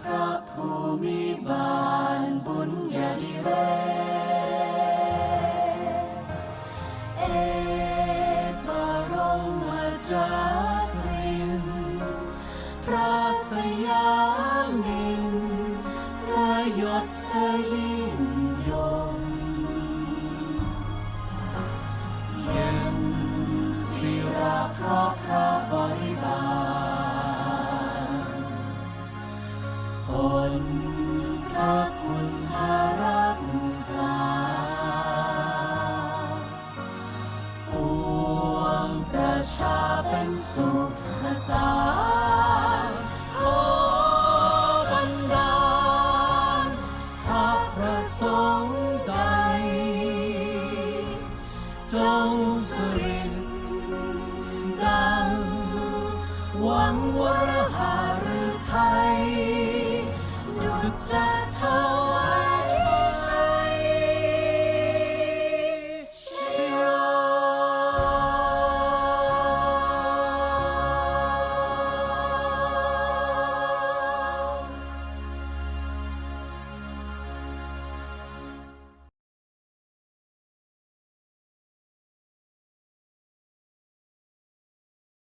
พระภูมิบาลบุญญาดิเรเอกบรมจากรินพระสยามนินพระยศสยิงยงเย็นศิราเพราะพระ ระคุณทารักษาปวงประชาเป็นสุขสารขอบรรดาลถ้าประสงค์ใด จงสุริ